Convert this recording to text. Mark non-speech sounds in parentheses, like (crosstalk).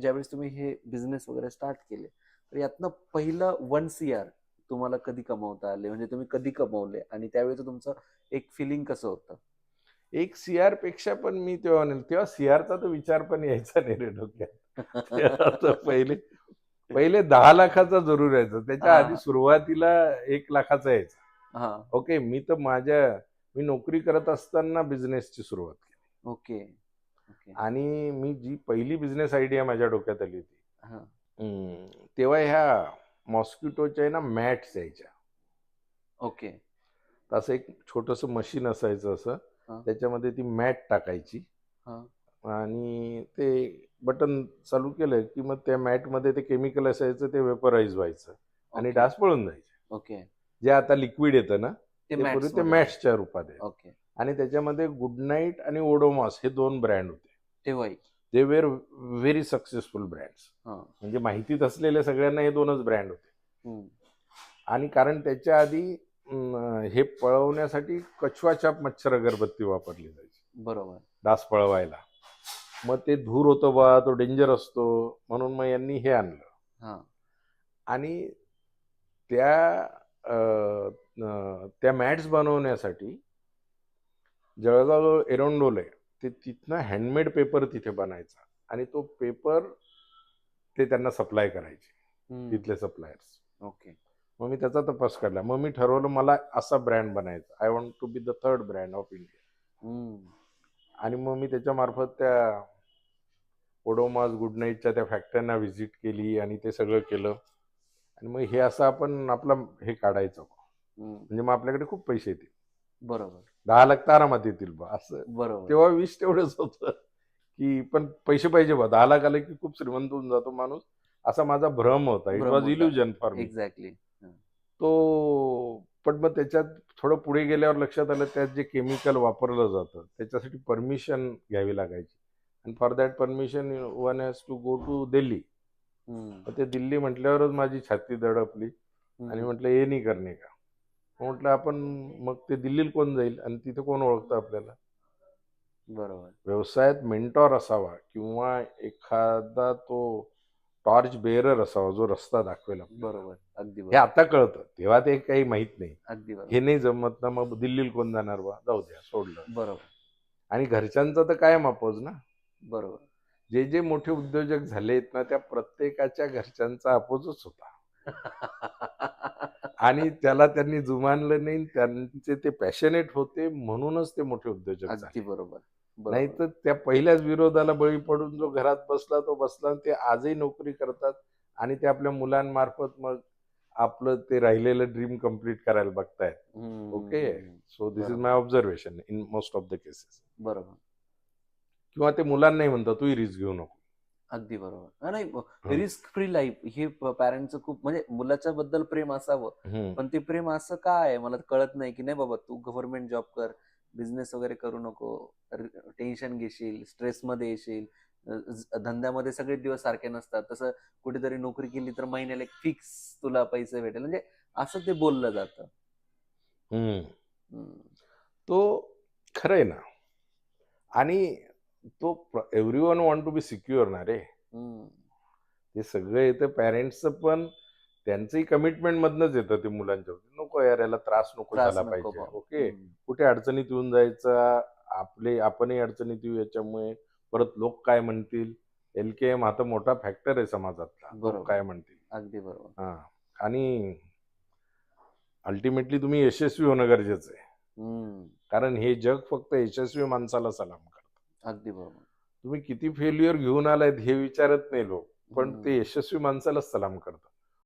ज्यावेळेस तुम्ही हे बिझनेस वगैरे स्टार्ट केले तर यातनं पहिलं वन सी आर तुम्हाला कधी कमवता आले? म्हणजे तुम्ही कधी कमवले? आणि त्यावेळेचं तुमचं एक फिलिंग कसं होतं? एक सीआरपेक्षा पण मी तेव्हा नाही तेव्हा सीआरचा तो विचार पण यायचा नाही रे डोक्यात. तर पहिले पहिले दहा लाखाचा जरूर यायचा. त्याच्या. आधी सुरुवातीला एक लाखाचा यायचा. हा. ओके मी तर माझ्या मी नोकरी करत असताना बिझनेसची सुरुवात केली. ओके. आणि मी जी पहिली बिझनेस आयडिया माझ्या डोक्यात आली होती. हा. तेव्हा ह्या मॉस्किटोच्या ना मॅट्स यायच्या. ओके. असं एक छोटस मशीन असायचं असं. त्याच्यामध्ये ती मॅट टाकायची. हा. आणि ते बटन चालू केलं की मग त्या मॅटमध्ये ते केमिकल असायचं ते वेपराईज व्हायचं. आणि. डास पळून जायचे. ओके. जे आता लिक्विड येतं ना ते पूर्वी मॅट्स ते मॅट्सच्या रूपात आहे ओके. आणि त्याच्यामध्ये गुड नाईट आणि ओडोमॉस हे दोन ब्रँड होते. तेव्हाही. They were very successful brands म्हणजे माहितीत असलेल्या सगळ्यांना हे दोनच ब्रँड होते. आणि कारण त्याच्या आधी हे पळवण्यासाठी कछवा चाप मच्छर अगरबत्ती वापरली जायची. बरोबर. डास पळवायला. मग ते धूर होतो बा तो डेंजर असतो म्हणून मग यांनी हे आणलं. आणि त्या त्या मॅट्स बनवण्यासाठी जळगाव एरोंडोल आहे ते तिथनं हँडमेड पेपर तिथे बनायचा. आणि तो पेपर ते त्यांना सप्लाय करायचे. तिथले सप्लायर्स ओके मग मी त्याचा तपास काढला. मग मी ठरवलं मला असा ब्रँड बनायचा. I want to be the third brand of India. आणि मग मी त्याच्या मार्फत त्या ओडोमास गुड नाईटच्या त्या फॅक्टरीना व्हिजिट केली आणि ते सगळं केलं. आणि मग हे असं आपण आपलं हे काढायचं. म्हणजे मग आपल्याकडे खूप पैसे येतील. बरोबर. दहा लाख तर आरामात येतील बा असं. बरोबर. तेव्हा वीस तेवढंच होतं की पण पैसे पाहिजे बा. दहा लाख आले की खूप श्रीमंत होऊन जातो माणूस. असा माझा भ्रम होता. It was. Illusion for exactly तो पण मग त्याच्यात थोडं पुढे गेल्यावर लक्षात आलं त्यात जे केमिकल वापरलं जातं त्याच्यासाठी परमिशन घ्यावी लागायची. आणि for that permission one has to go to Delhi ते दिल्ली म्हटल्यावरच माझी छाती दडपली. आणि म्हटलं हे नाही करणे का? म्हटलं आपण मग ते दिल्लीला कोण जाईल आणि तिथे कोण ओळखतं आपल्याला? बरोबर. व्यवसायात मेंटॉर असावा किंवा एखादा तो टॉर्च बेअरर असावा जो रस्ता दाखवेल. बरोबर. अगदी हे आता कळतं. तेव्हा ते काही माहीत नाही. अगदी हे नाही जमत ना मग दिल्लीला कोण जाणार बा? जाऊ द्या सोडलं. बरोबर. आणि घरच्यांचं तर कायम अपोज ना? बरोबर. जे जे मोठे उद्योजक झालेत ना त्या प्रत्येकाच्या घरच्यांचा अपोजच होता. (laughs) आणि त्याला त्यांनी जुमानलं नाही त्यांचे ते पॅशनेट होते म्हणूनच ते मोठे उद्योजक झाले. बरोबर नाही तर त्या पहिल्याच विरोधाला बळी पडून जो घरात बसला तो बसला ते आजही नोकरी करतात आणि ते आपल्या मुलांमार्फत मग आपलं ते राहिलेलं ड्रीम कंप्लीट करायला बघतायत. Okay so this is. My observation in most of the cases बरोबर. किंवा ते मुलांनाही म्हणतात तू रिस्क घेऊ नको. अगदी बरोबर. नाही रिस्क फ्री लाईफ हे पॅरेंटचं खूप म्हणजे मुलाच्या बद्दल प्रेम असावं. पण ते प्रेम असं का आहे? मला कळत नाही की नाही बाबा तू गव्हर्नमेंट जॉब कर बिझनेस वगैरे करू नको टेन्शन घेशील स्ट्रेस मध्ये येशील धंद्यामध्ये सगळे दिवस सारखे नसतात. तसं कुठेतरी नोकरी केली तर महिन्याला एक फिक्स तुला पैसे भेटेल. म्हणजे असं ते बोललं जातं. तो खरं आहे ना. आणि तो everyone want to be secure ना रे. हे सगळं येतं पॅरेंट्सचं पण त्यांचंही कमिटमेंट मधनच येतं ते मुलांच्या नको यार याला त्रास नको झाला पाहिजे. ओके. कुठे अडचणीत येऊन जायचा? आपले आपणही अडचणीत येऊ याच्यामुळे. परत लोक काय म्हणतील? एल के एम आता मोठा फॅक्टर आहे समाजातला. काय म्हणतील? अगदी बरोबर. हा. आणि अल्टिमेटली तुम्ही यशस्वी होणं गरजेचं आहे. कारण हे जग फक्त यशस्वी माणसाला सलाम अगदी बरोबर तुम्ही किती फेल्युअर घेऊन आलायत हे विचारत नाही लोक पण. ते यशस्वी माणसालाच सलाम करतात